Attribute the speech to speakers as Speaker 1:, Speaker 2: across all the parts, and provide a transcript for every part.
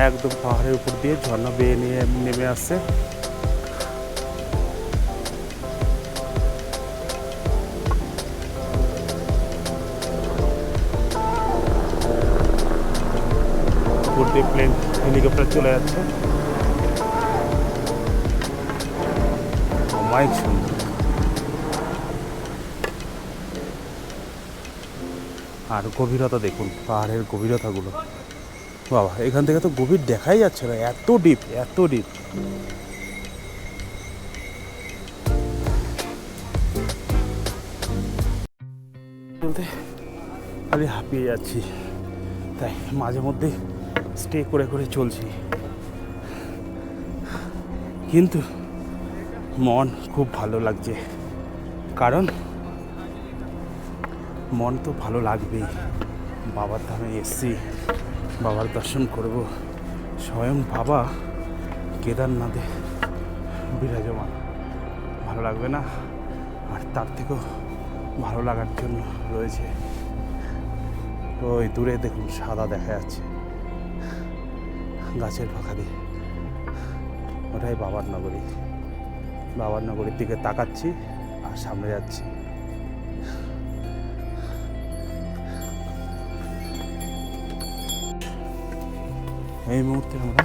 Speaker 1: একদম পাহাড়ের উপর দিয়ে ঝর্ণা বেয়ে নিয়ে নেমে আসছে। উপর দিয়ে প্লেন হেলিকপ্টার চলে যাচ্ছে। অমায়িক সুন্দর আর গভীরতা দেখুন, পাহাড়ের গভীরতাগুলো। বাবা, এখান থেকে তো গভীর দেখাই যাচ্ছে না, এত ডিপ এত ডিপ বলতে হাঁপিয়ে যাচ্ছি। তাই মাঝে মধ্যে স্টে করে করে চলছি। কিন্তু মন খুব ভালো লাগছে। কারণ মন তো ভালো লাগবেই। বাবার ধামে এসছি। বাবার দর্শন করব। স্বয়ং বাবা কেদারনাথে বিরাজমান। ভালো লাগবে না? আর তার থেকেও ভালো লাগার জন্য রয়েছে। ওই দূরে দেখুন, সাদা দেখা যাচ্ছে। গাছের ফাঁকা দিয়ে। ওটাই বাবার নগরী। বাবার নগরীর দিকে তাকাচ্ছি আর সামনে যাচ্ছি। এই মুহূর্তে আমরা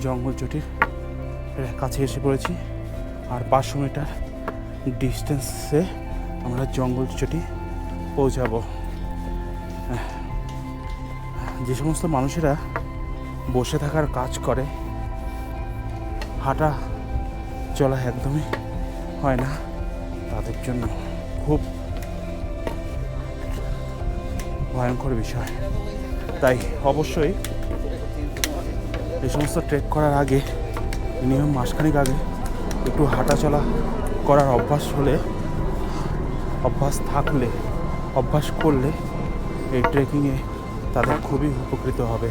Speaker 1: জঙ্গল চটির কাছে এসে পড়েছি। আর পাঁচশো মিটার ডিস্টেন্সে আমরা জঙ্গল চটি পৌঁছাবো। যে সমস্ত মানুষেরা বসে থাকার কাজ করে, হাঁটা চলা একদমই হয় না তাদের জন্য। খুব ভয়ঙ্কর বিষয়। তাই অবশ্যই এই সমস্ত ট্রেক করার আগে মিনিমাম মাসখানেক আগে একটু হাঁটা চলা করার অভ্যাস হলে, অভ্যাস থাকলে, অভ্যাস করলে এই ট্রেকিংয়ে তাদের খুবই উপকৃত হবে।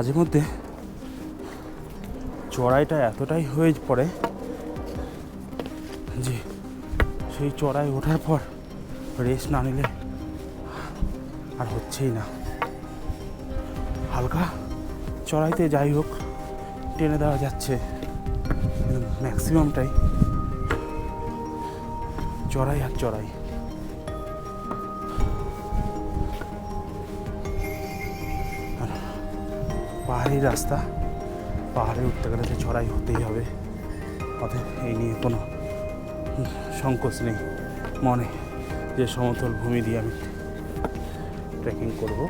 Speaker 1: মাঝে মধ্যে চড়াইটা এতটাই হয়ে পড়ে। যে সেই চড়াই ওঠার পর রেস্ট না নিলে আর হচ্ছেই না। হালকা চড়াইতে যাই হোক, টেনে দেওয়া যাচ্ছে। ম্যাক্সিমামটাই চড়াই আর চড়াই। পাহাড়ি রাস্তা। পাহাড়ে উঠতে গেলে তো চড়াই হতেই হবে। অতএব এই নিয়ে কোনো সংকোচ নেই। মনে যে সমতল ভূমি দিয়ে আমি ট্রেকিং করব।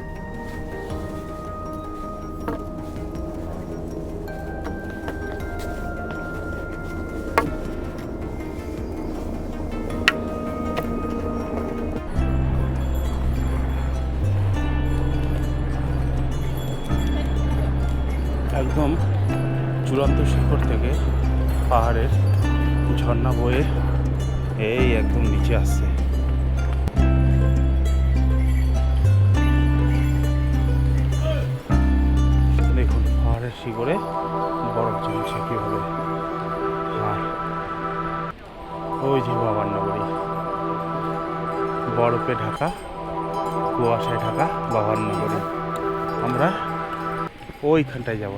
Speaker 1: শিখর থেকে পাহাড়ের ঝর্ণা বয়ে এই একদম নিচে আসছে। দেখুন, পাহাড়ের শিখরে বরফ জমছে কীভাবে। আর ওই যে বাবার নগরী বরফে ঢাকা, কুয়াশায় ঢাকা বাবার নগরী আমরা ওইখানটায় যাব।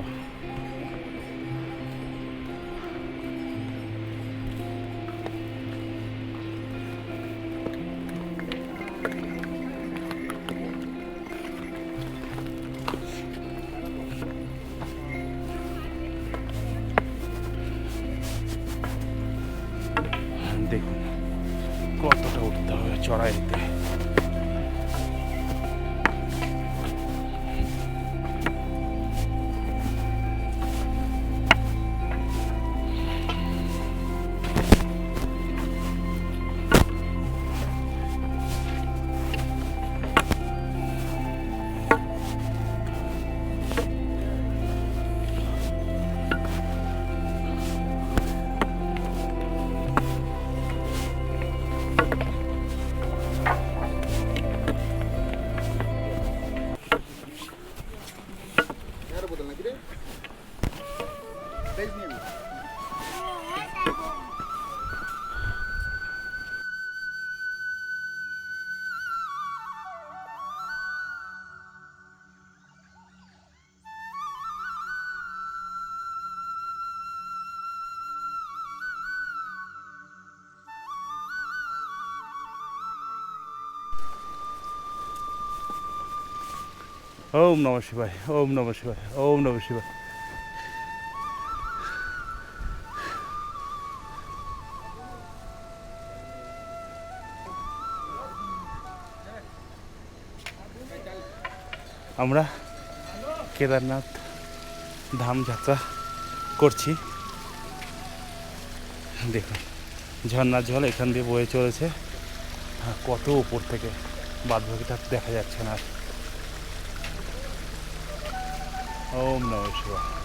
Speaker 1: ওম নম শিবায়, ওম নম শিবায়, ওম নম শিবায়। আমরা কেদারনাথ ধাম যাত্রা করছি। দেখুন, ঝর্ণার জল এখান দিয়ে বয়ে চলেছে। কত উপর থেকে বাদ বাকিটা দেখা যাচ্ছে না। আর। ওম নম শিবায়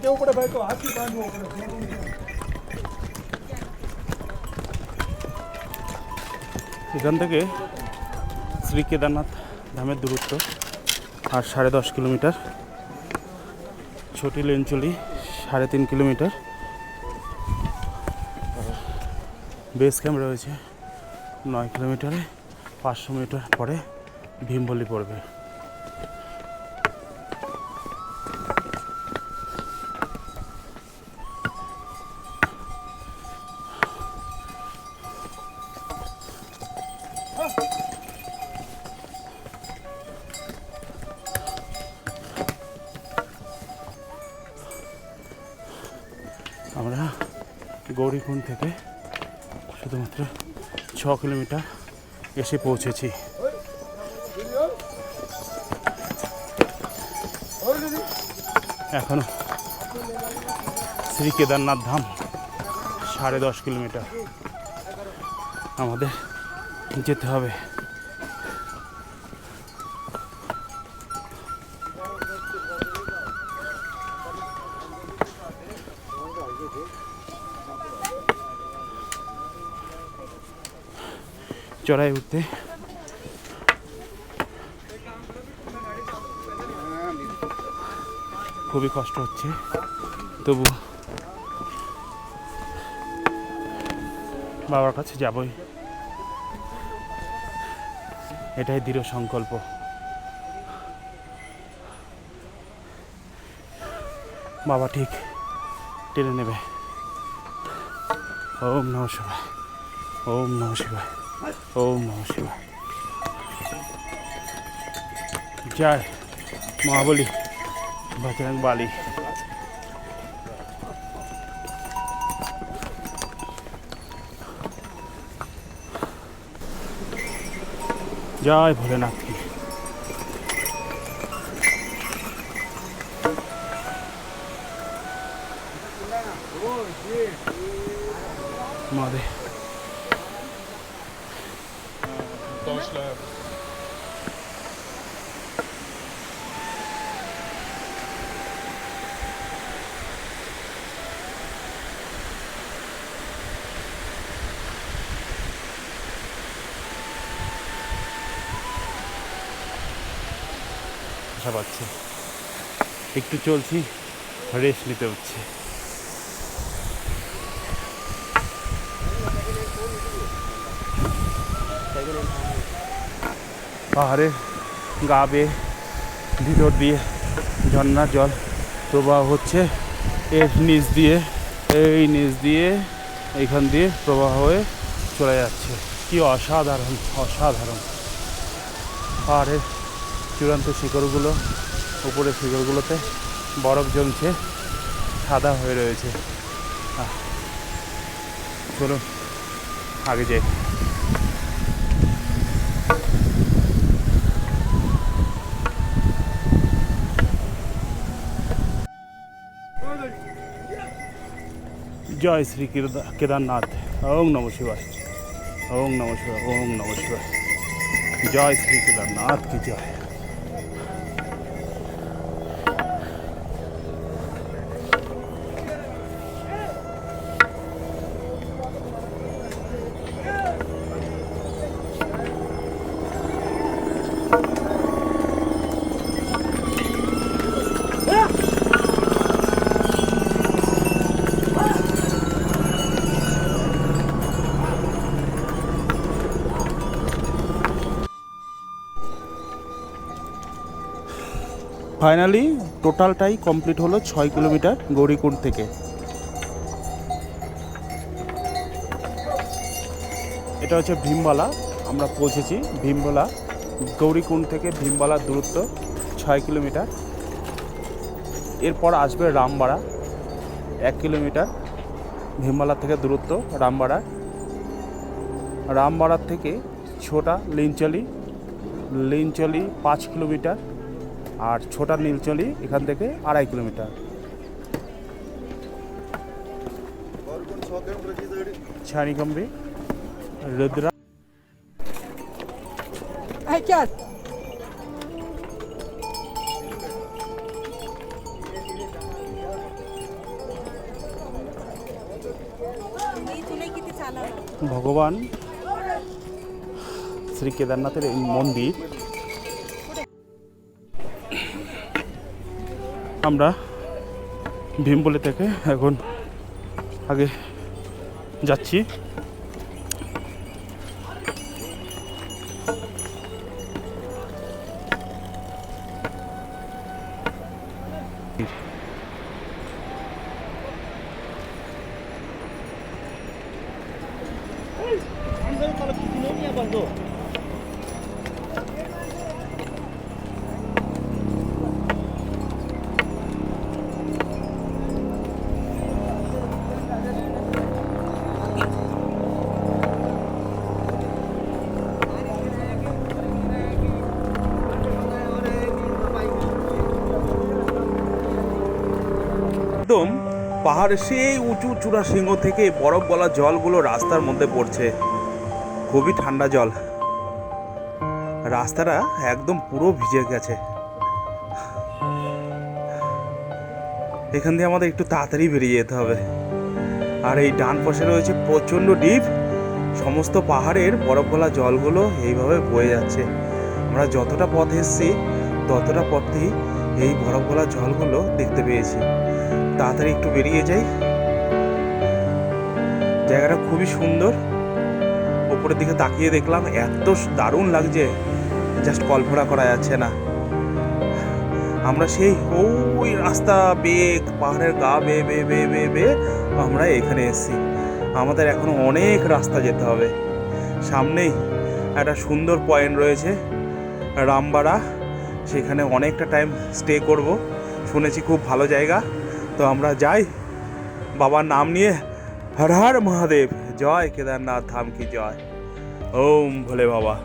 Speaker 2: કેવું પડે ભાઈ તો હાથી બાંધવો પડે
Speaker 1: এখান থেকে শ্রী কেদারনাথ ধামের দূরত্ব আর সাড়ে দশ কিলোমিটার ছোটি লেঞ্চলি সাড়ে তিন কিলোমিটার বেস ক্যাম্প রয়েছে নয় কিলোমিটারে পাঁচশো মিটার পরে ভীমবলি পড়বে গৌরীকুণ্ড থেকে শুধুমাত্র ছ কিলোমিটার এসে পৌঁছেছি। এখনও শ্রী কেদারনাথ ধাম সাড়ে দশ কিলোমিটার। আমাদের যেতে হবে। চড়াই উঠতে। খুবই কষ্ট হচ্ছে, তবু বাবার কাছে যাবই। এটাই দৃঢ় সংকল্প। বাবা ঠিক টেনে নেবে। ওম নম শিবায়, ওম নম শিবায়। ওম নম শিবায়। জয় মহাবলী বজরং বালি। জয় ভোলেনাথ কি। মহাদেব আশা পাচ্ছি। একটু চলছি রেস্ট নিতে হচ্ছে। পাহাড়ে গা বেয়ে ভিতর দিয়ে ঝর্ণার জল প্রবাহ হচ্ছে। এর নিচ দিয়ে, এই নিচ দিয়ে, এখান দিয়ে প্রবাহ হয়ে চলে যাচ্ছে। কি অসাধারণ অসাধারণ। পাহাড়ের চূড়ান্ত শিখরগুলো উপরের শিখরগুলোতে বরফ জমছে, সাদা হয়ে রয়েছে। চলুন, আগে যাই। জয় শ্রী কেদার কেদারনাথ। ওং নম শিবায়। ওং নম শিবায়, ওং নম শিবায়। জয় শ্রী কেদারনাথ কি জয়। ফাইনালি টোটালটাই কমপ্লিট হলো ছয় কিলোমিটার গৌরীকুণ্ড থেকে। এটা হচ্ছে ভীমবালা, আমরা পৌঁছেছি ভীমবালা, গৌরীকুণ্ড থেকে ভীমবালার দূরত্ব ছয় কিলোমিটার। এরপর আসবে রামবাড়া, এক কিলোমিটার ভীমবালা থেকে দূরত্ব রামবাড়া। রামবাড়ার থেকে ছোটা লিনচলি লিনচলি পাঁচ কিলোমিটার আর ছোটা নীলচলি এখান থেকে আড়াই কিলোমিটার। ছাড়িকম্বি রুদ্রা। ভগবান শ্রী কেদারনাথের এই মন্দির আমরা ভীমবলি থেকে এখন আগে যাচ্ছি। পাহাড়ের সেই উঁচু চূড়া সিংহ থেকে বরফ গলা জলগুলো রাস্তার মধ্যে পড়ছে। খুবই ঠান্ডা জল। রাস্তাটা একদম পুরো ভিজে গেছে। এখান দিয়ে আমাদের একটু তাড়াতাড়ি বেরিয়ে যেতে হবে। আর এই ডান পাশে রয়েছে প্রচণ্ড ডিপ। সমস্ত পাহাড়ের বরফ গলা জলগুলো এইভাবে বয়ে যাচ্ছে। আমরা যতটা পথ এসেছি, ততটা পথেই এই বরফ গলা জলগুলো দেখতে পেয়েছি। তাড়াতাড়ি একটু বেরিয়ে যাই। জায়গাটা খুবই সুন্দর। উপরের দিকে তাকিয়ে দেখলাম, এত দারুণ লাগছে। জাস্ট কল্পনা করা যাচ্ছে না। আমরা সেই ওই রাস্তা বেগ পাহাড়ের গা বেয়ে বেয়ে বেয়ে বেয়ে বেয়ে আমরা এখানে এসেছি। আমাদের এখনও অনেক রাস্তা যেতে হবে। সামনেই একটা সুন্দর পয়েন্ট রয়েছে, রামবাড়া। সেখানে অনেকটা টাইম স্টে করব। শুনেছি খুব ভালো জায়গা। তো আমরা যাই। বাবার নাম নিয়ে হর হর মহাদেব, জয় কেদারনাথ ধাম কি জয়। ওম ভোলে বাবা।